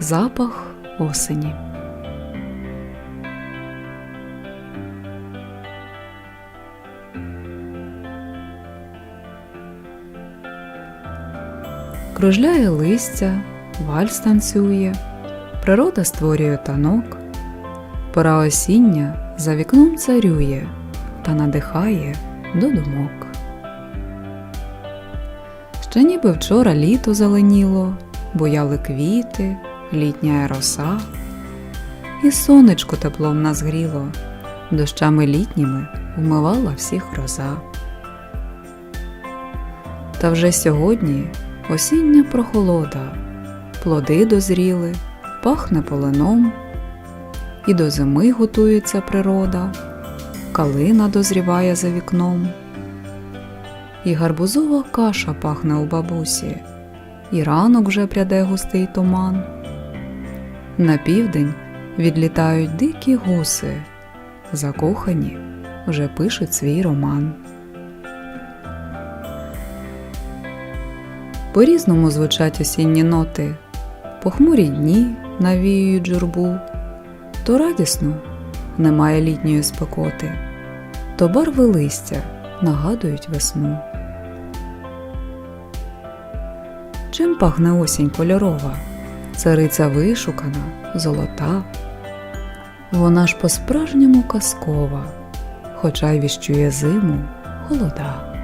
запах осені. Кружляє листя, вальс танцює, природа створює танок, пора осіння за вікном царює та надихає до думок. Ще ніби вчора літо зеленіло, буяли квіти, літня роса, і сонечко теплом нас гріло, дощами літніми вмивала всіх гроза. Та вже сьогодні осіння прохолода, плоди дозріли, пахне полином, і до зими готується природа, калина дозріває за вікном. І гарбузова каша пахне у бабусі, і ранок вже пряде густий туман. На південь відлітають дикі гуси, закохані вже пишуть свій роман. По-різному звучать осінні ноти, похмурі дні навіюють журбу, то радісно немає літньої спекоти, то барви листя нагадують весну. Чим пахне осінь кольорова? Цариця вишукана, золота. Вона ж по-справжньому казкова, хоча й віщує зиму холода.